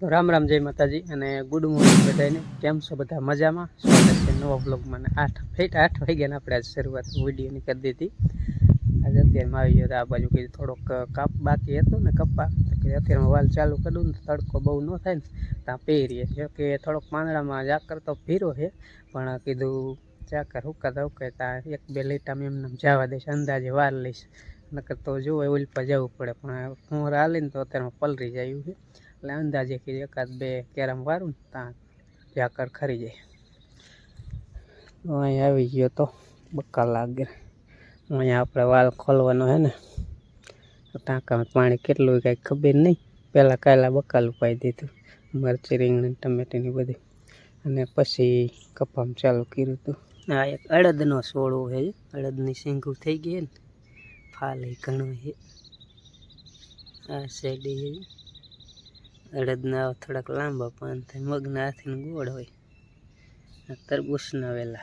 તો રામ રામ જય માતાજી અને ગુડ મોર્નિંગ બધાને કેમ છો બધા? મજામાં? સ્વાગત છે નવા બ્લોગમાં અને આઠ, ફેટ આઠ વાગ્યાને આપણે આજે શરૂઆત વિડીયોની કરી દીધી. આજે અત્યારમાં આવી ગયો આ બાજુ કીધું થોડોક કાપ બાકી હતો ને કપ્પા તો કે વાલ ચાલુ કરું ને તડકો બહુ ન થાય ને ત્યાં પહેરીએ જો કે થોડોક પાંદડામાં જાકર તો ફીરો છે, પણ કીધું ઝાકર હુકાતા હુકાતા એક બે લીટામાં એમને જવા દઈશ, અંદાજે વાર લઈશ. નકર તો જુઓ ઓઇલ પર જવું પડે, પણ હું હાલીને તો અત્યારમાં પલરી જાય છે. એટલે અંદાજે કીધું એકાદ બે કેરમ વારું ત્યાં ઝાકર ખરી જાય. તો અહીંયા આવી ગયો તો બક્કા લાગે. અહીંયા આપણે વાલ ખોલવાનો હે ને. ટાંકામાં પાણી કેટલું કાંઈ ખબર નહીં. પહેલાં કાયલા બક્કા લુપાઈ દીધું. મરચી, રીંગણી ટમેટીની બધી. અને પછી કપામ ચાલુ કર્યું હતું આ એક અડદનો સોળો છે અડદની શીંગું થઈ ગઈ ને. ફાલ ઘણું છે આ છે અડદના થોડાક લાંબા પાન થાય. મગના હાથીને ગોળ હોય. તરબૂચના વેલા.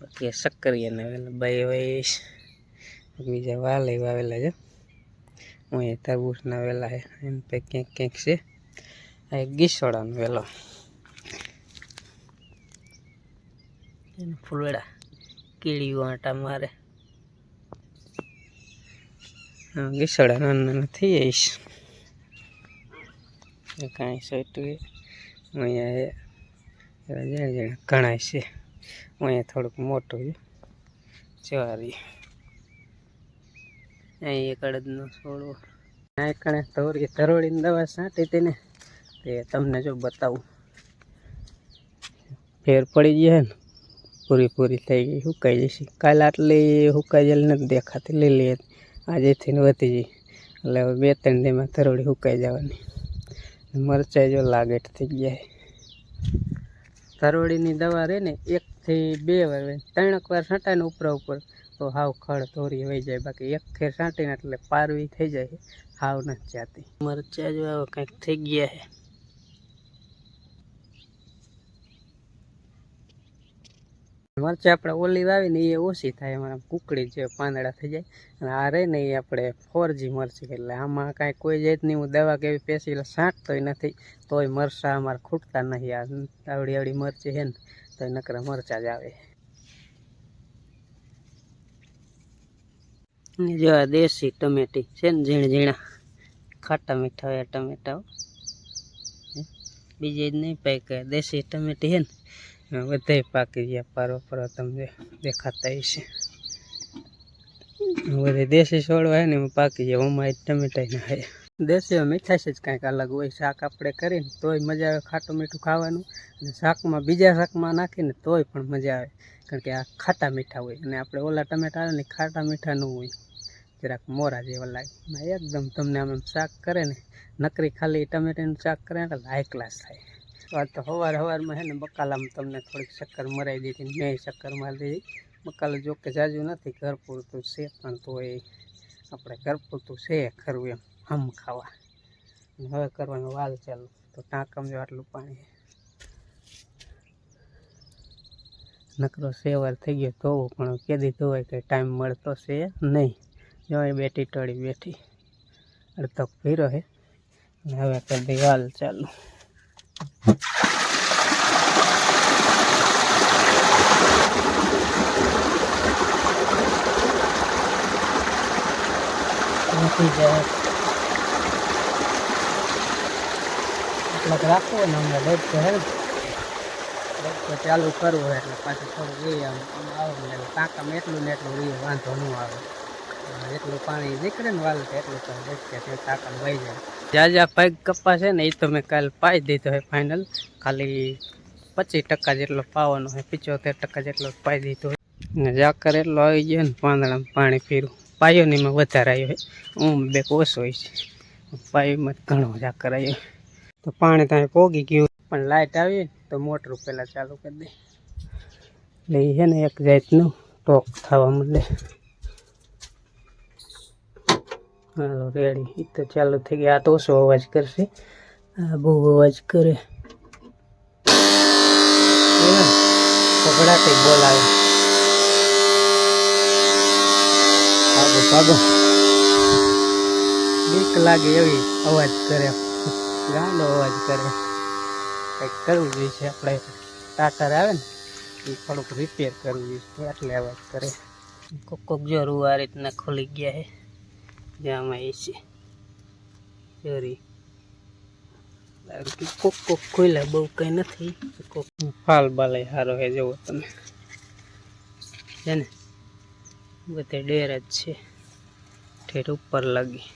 બાકી શક્કરિયાના વેલા. ભાઈ વયસ બીજા વાલે વાવેલા છે. હું એ તરબૂચના વેલા છે. એમ પે ક્યાંક ક્યાંક છે. આ એક ગીસોડાનો વેલો. ફૂલડા કીડીઓ આંટા મારે. ગીસોડા નાના નાના થઈ જઈશ કાંઈ સોટું અહીંયા જાણે જણે ઘણાય છે. અહીંયા થોડુંક મોટું છે. જવારી અહીં એક અડદનો છોડવો આ કણે ધોરી ધરોડીની દવા છાંટી તેને તે તમને જો બતાવું. ફેર પડી ગયા ને, પૂરી પૂરી થઈ ગઈ, સુકાઈ જશે. કાલે આટલી સુકાઈ જાય નથી દેખાતી, લીલી હતી. આજેથી વધી ગઈ. એટલે હવે બે ત્રણ દીમાં ધરોળી સુકાઈ જવાની. મરચાઈ જો લાગેટ થઈ ગયા ધરોડીની દવા રહે ને એકથી બે વાર ત્રણક વાર છાંટાય ને ઉપરા ઉપર. તો હાવ ખડ ધોરી વહી જાય. બાકી એક ફેર છાંટીને એટલે પારવી થઈ જાય હાવ નથી જાતી. મરચાં જો આવો કંઈક થઈ ગયા છે. મરચાં આપણે ઓલી વાવી ને એ ઓછી થાય, એમાં કુકડી જે પાંદડા થઈ જાય. અને આ રહે ને એ આપણે ફોરજી મરચી, એટલે આમાં કાંઈ કોઈ જાતની હું દવા કેવી પેસી એટલે છાંટતોય નથી, તોય મરચાં અમારે ખૂટતા નથી. આ આવડી આવડી મરચી છે ને તો નકરા મરચાં જ આવે. જો આ દેશી ટમેટી છે ને, ઝીણ ઝીણા, ખાટા મીઠા હોય ટમેટા બીજે જ નહીં પાય કે દેશી ટમેટી છે ને બધાય પાકી ગયા પારો પારો તમને દેખાતા હશે. બધે દેશી છોડવા ને એમાં પાકી જાય ઓમાં ટમેટા ના હે. દેશી મીઠાશ જ કાંઈક અલગ હોય, શાક આપણે કરીને તોય મજા આવે ખાટું મીઠું ખાવાનું. અને શાકમાં બીજા શાકમાં નાખીને તોય પણ મજા આવે. કારણ કે આ ખાટા મીઠા હોય અને આપણે ઓલા ટમેટા આવે ને ખાટા મીઠા ન હોય. જરાક મોરા જેવા લાગે. એકદમ તમને આમ આમ શાક કરે ને નકરી ખાલી ટમેટાનું શાક કરે ને હાઈ ક્લાસ થાય. આ તો સવાર સવારમાં હે ને બકાલામાં તમને થોડીક શક્કર મરાઈ દીધી મેં શક્કર મારી દીધી. બકાલો જો કે જાજુ નથી ઘર પૂરતું છે પણ તોય આપણે ઘર પૂરતું છે ખરું એમ, હમ ખાવા. હવે કરવાનો વાલ ચાલુ, તો ટાંકમ જો આટલું પાણી નકરો સેવાર થઈ ગયો ધોવો પણ કેદી ધોવાય કે ટાઈમ મળતો છે નહીં. જો એ બેઠી ટળી બેઠી, અડધો ભીરો હે. હવે કરી વાલ ચાલુ. નથી જાય એટલાક રાખવો ને અમને લેટ તો હે લેટ તો ચાલુ કરવું હોય એટલે પાછું થોડું એ આમ આવે એટલે ટાંકામાં એટલું ને એટલું એ વાંધો ન આવે. એટલું પાણી નીકળે ને વાલ એટલું તો કે તે ટાંકામાં વહી જાય. જ્યાં જ્યાં પાક કપ્પા છે ને એ તો મેં કાલ પાઈ દીધો હોય ફાઇનલ ખાલી પચીસ ટકા જેટલો પાવાનો હોય પિચોતેર ટકા જેટલો પાઈ દીધો ને જાકર એટલો આવી ગયો ને પાંદડામાં પાણી પીરું. પાયો ને એમાં વધારે આવ્યો હોય ઓમ બે ઓછો હોય છે. પાયોમાં જ ઘણો જાકર આવ્યો તો પાણી ત્યાં પોગી ગયું પણ લાઇટ આવી તો મોટર પહેલાં ચાલુ કરી દે. એટલે એ છે ને એક જાતનું ટોક થવા મળે હાલો રેડી એ તો ચાલુ થઈ ગયા આ તો ઓછો અવાજ કરશે. આ બહુ અવાજ કરે. પકડાતી બોલાવે. ભાગો ભાગો. બીક લાગે એવી અવાજ કરે. ગાંડો અવાજ કરે. કંઈક કરવું જોઈએ છે આપણે. ટાટર આવે ને એ થોડુંક રિપેર કરવું જોઈએ એટલે અવાજ કરે. કોક કોક જો રૂ આ રીતના ખોલી ગયા છે જ્યાંમાં એ છે. જોરી કોક કોક ખોલ્યા બહુ કંઈ નથી. કોક ફાલ બાલે સારો હે જવો તમે. છે ને? બધે ડેર જ છે. ઠેઠ ઉપર લાગી.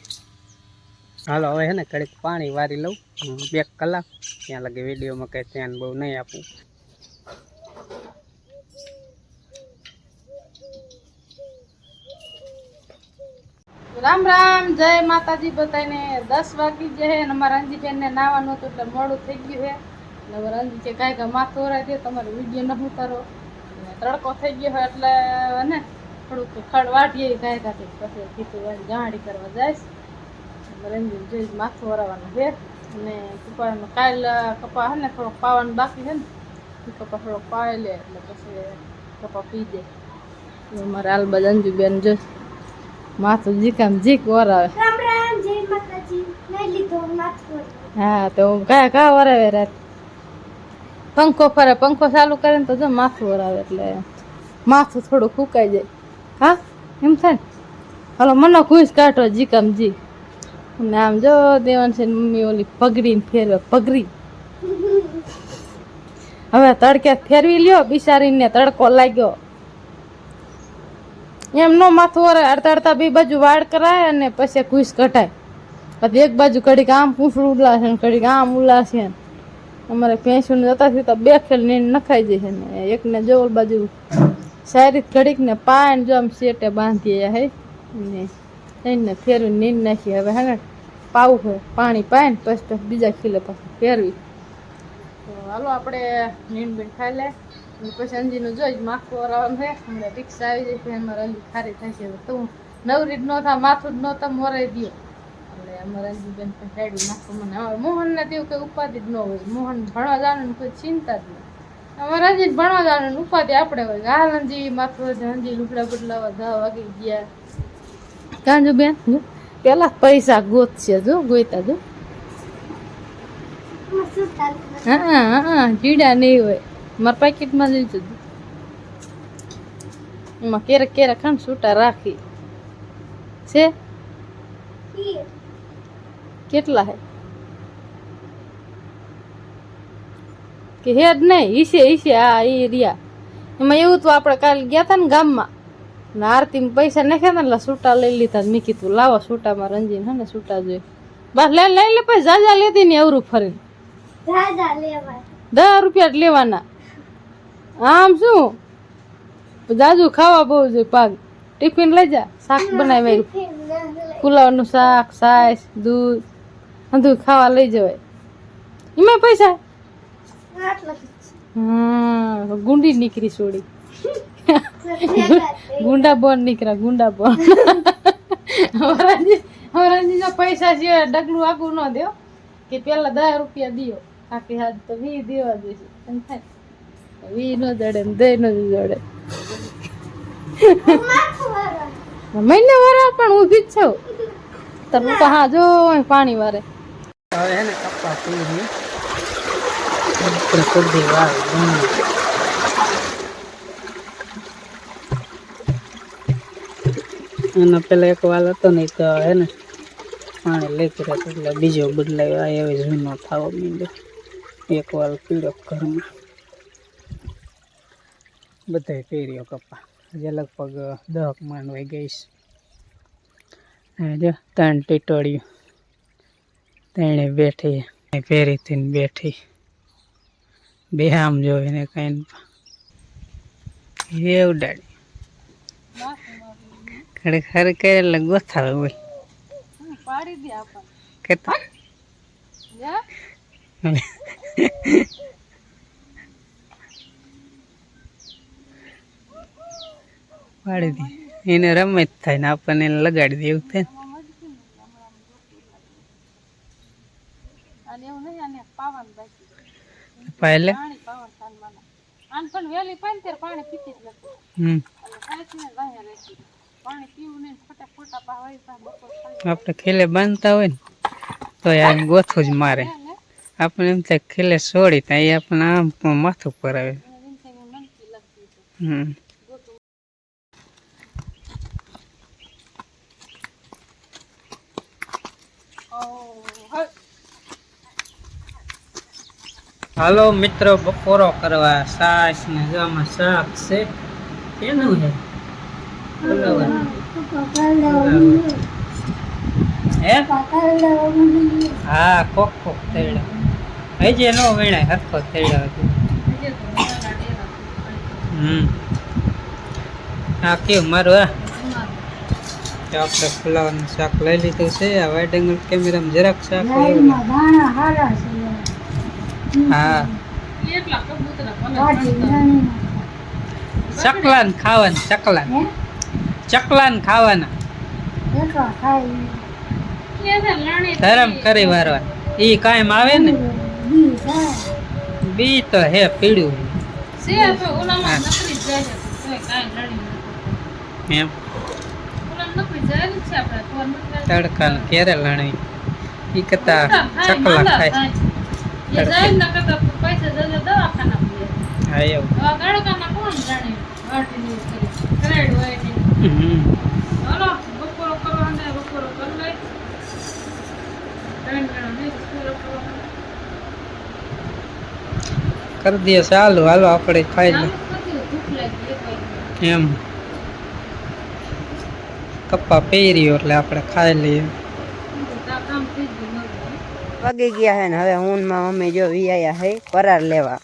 હાલો, હવે હે ને કડીક પાણી વારી લઉં. બે કલાક. ત્યાં લગી વિડીયોમાં કંઈ ધ્યાન બહુ નહીં આપું. રામ રામ, જય માતાજી બધાને. દસ વાગી હે અને અમારા ને નાવાનું હતું એટલે મોડું થઈ ગયું છે એટલે રંજી કે કાંઈ કાંઈ માથું દે, તમારે વીડિયો ન ઉતારો. તડકો થઈ ગયો હોય એટલે ને? થોડુંક ખડ વાટીએ કાંઈ કાંઈ પછી કીધું એમ ગાંડી કરવા જાય રંજી જોઈ માથું વરાવાનું છે. અને કપામાં કાલ કપા હે ને થોડોક પાવાનું બાકી છે ને કપા થોડોક પાવે લે એટલે પછી કપા પી દે. અમારે આલબા અંજુબેન જો માથું જીકામ જીક વરાવે. જય હા તો કયા કયા વરાવે રાત. પંખો ફરે પંખો ચાલુ કરે ને તો જો માથું વરાવે એટલે માથું થોડું ફૂંકાઈ જાય. હા? એમ થાય ને? હલો, મને ખુશ કાઢો જીકામ જી. અને આમ જો દેવાન છે મમ્મી ઓલી પગડીને ફેરવે, પગડી. હવે તડકે ફેરવી લ્યો બિચારીને તડકો લાગ્યો. એમ નો માથું વરે અડતા અડતા બે બાજુ વાળ કરાય અને પછી ઘૂસ કઢાય. પછી એક બાજુ કડીક આમ પૂંછડું ઉલાશે ને કડીક આમ ઉલાશે ને. અમારે ભેંસુને જતા થી તો બે ખેલ નીંદ નખાઈ જશે ને. એકને જો ઓલી બાજુ સારી ઘડીક ને પાન જો આમ સેટે બાંધીએ હે, ને એને ફેરવી નીંદ નાખી હવે હા પાવું હોય, પાણી પાય ને પછી બીજા ખીલે પાછું ફેરવી. તો હાલો આપણે નીંદ બીન ખાઈ લે. પછી અંજીનું જોઈ જ માથું વરાવાનું છે હમણાં રિક્ષા આવી જાય, પછી અમારે અંજી ખારી થશે. તો તું નવરી જ ન થાય માથું જ ન તમે મોરાઈ દો એટલે અમારે અંજીબેન પણ સાઈડ નાખો મને હવે મોહનને તેવું કંઈ ઉપાધિ જ ન હોય. મોહન ભણવા જવાનું કોઈ ચિંતા જ નહીં અમારે હજી ભણવા જવાનું ઉપાધિ આપણે હોય. હાલ હજી માથું હજી લુગડા બદલાવા દહ વાગી ગયા. કાંજુ બેન પેલા પૈસા ગોતશે જો ગોતા જો. હા હા જીડા નહીં હોય. મારા પેકેટમાં લઈ જજો એમાં કેરેક કેરેક ખાન છૂટા રાખી. છે. કેટલા હે? કે હેડ નહીં ઈસે ઈસે આ એ રહ્યા. એમાં એવું તો આપણે કાલે ગયા હતા ને ગામમાં. ને આરતીમાં પૈસા નાખ્યા હતા ને સૂટા લઈ લીધા મેં કીધું લાવો સૂટામાં રંજીને હે ને સૂટા જોઈએ. બસ લે લઈ લે પછી જાજા લેતી ને અવરું ફરીને. દસ રૂપિયા જ લેવાના. આમ શું? જાજુ ખાવા બહુ જોઈએ પાક. ટિફિન લઈ જા શાક બનાવી પુલાવનું શાક સાસ દૂધ બધું ખાવા લઈ જવાય. એમાં પૈસા હા ગુંડી નીકળી છોડી. ગુંડા બોન નીકળ્યા ગુંડા બોન. હવરાજી પૈસા છે ડગલું આગું ન દો કે પેલા દસ રૂપિયા દિયો. આખી હાથ તો વી દેવા જોઈશે એમ થાય. વી ન જડે ને દે ન જડે મહિને વાળા પણ ઊભી જ છો. તમે તો હા જો પાણી વારે. હવે એને ને કપા પીરી આપણે કુદી વાવી એના પેલા એક વાલ હતો ને તો હે ને પાણી લેતી રહેતો એટલે બીજો બદલાયો આ એવી જૂનો થાવો માંડ્યો. એક વાલ પીળો ઘરમાં. બધાય પહેર્યો કપા. જે લગભગ દહક માંડવાઈ ગઈશ જો ત્રણ ટીટોળ્યું તેણે બેઠી પહેરી થઈને બેઠી. બે આમ જોઈને કઈ એવું ડાડી ખરેખર કે લગો થાવે બોલ પાડી દે આપણને કેતા? જા પાડી દે. એને રમે જ થાય ને આપણને એને લગાડી દે એવું થાય અને એવું નહીં આને પાવાનું બાકી સાનમાના આન પણ વેલી પાણી ત્યારે પાણી પીતી જ નથી. હમ. પાણી પીવું આપણે ખેલે બાંધતા હોય ને તો યાર ગોથું જ મારે. આપણે એમ થાય ખીલે છોડી ત્યાં એ આપણે આમ માથું પર આવે. હમ. હાલો મિત્રો, બપોરો કરવા સાસ ને જો શાક છે. કેનું છે. હે? હા, કોક કોક થયેલા હજી નો વીણાય, હરખો હતો હમ. હા કેવું મારું આ આપણે ફુલાવાનું શાક લઈ લીધું છે. આ વાઇડ એંગલ કેમેરામાં જરાક શાક હા. ચકલાન ખાવાના ચકલાન. ચકલાન ખાવાના. ધરમ કરી વારવા. ઈ કાયમ આવે ને? બી તો હે પીળું એમ. તડકા ક્યારે લણી ઈ કરતા ચકલા ખાય. હા એવું. હમ. કરી દે ચાલુ હાલો આપણે ખાઈ લે. એમ. કપ્પા પહેર્યો એટલે આપણે ખાઈ લઈએ. વાગી ગયા છે ને હવે ઊનમાં મમ્મી જો વિયા હે પરાર લેવા.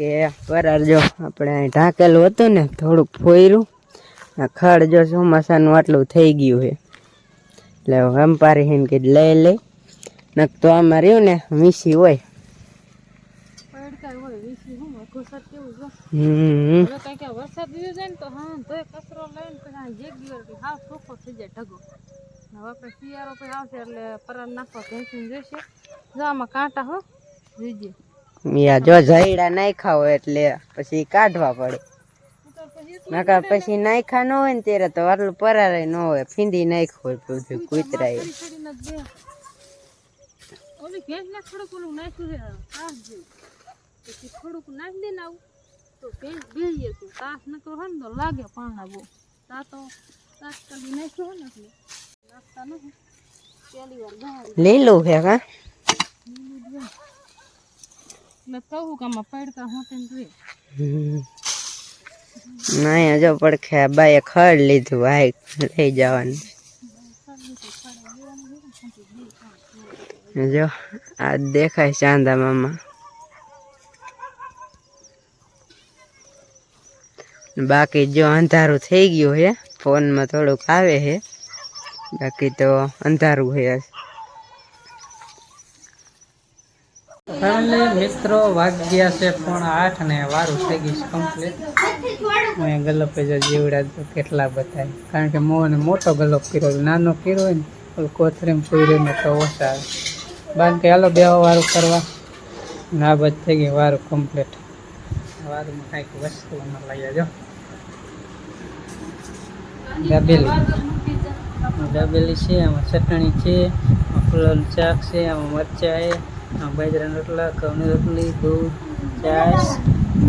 કે પરાર જો આપણે અહીં ઢાંકેલું હતું ને થોડુંક ફોયરું ખડ જો ચોમાસાનું આટલું થઈ ગયું છે એટલે હંપારી હિન કે લઈ લઈ નક તો આમાં રહ્યું ને મીસી હોય. હમ. તો હા હવે આપણે શિયાળો પછી આવશે એટલે પરાર નાખવા ભેંસીને જોઈશે. જો આમાં કાંટા હો જોઈજે. યા જો જઈડા નાખ્યા હોય એટલે પછી કાઢવા પડે. નકર પછી નાખ્યા ન હોય ને ત્યારે તો આટલું પરારે ન હોય ફીંદી નાખ્યું હોય બધું કૂતરાએ બે. ઓલી ભેંસ થોડુંક ઓલું નાખ્યું છે તાસ પછી થોડુંક નાખી દે ને આવું. તો ભેંસ બેહીએ તું. તાસ ન કરો ને તો લાગે પાણા બહુ. તા તો કાસ કરી નાખ્યો ને એટલે. નાખતા નથી પહેલી વાર ગાડી લીલું છે કા મેં કહું કે આમાં પડકા હોતે ને જોઈએ હમ. ના જો પડખે આ બાએ ખડ લીધું હાઈ લઈ જવાનું જો આ દેખાય ચાંદા મામા બાકી જો અંધારું થઈ ગયું છે ફોનમાં થોડુંક આવે છે બાકી તો અંધારું છે ફેમિલી મિત્રો, વાગ્યા છે પણ આઠ ને વારું થઈ ગયું કમ્પ્લીટ હું ગલ્લપે જો તો કેટલા બતાય કારણ કે મોને મોટો ગલ્લપ કર્યો નાનો કર્યો હોય ને કોથરીમ પૂર્યો તો ઓછા આવે. બાકી કે હાલો બે વારું કરવા. ના બધ થઈ ગઈ વારું કમ્પ્લીટ વારુંમાં કાંઈક વસ્તુ અમે લઈ જો. દાબેલી. દાબેલી છે, આમાં ચટણી છે, આમાં ફૂલોનું શાક છે, આમાં મરચાં છે, આમાં બાજરાના રોટલા, ઘઉંની રોટલી, દૂધ, છાશ.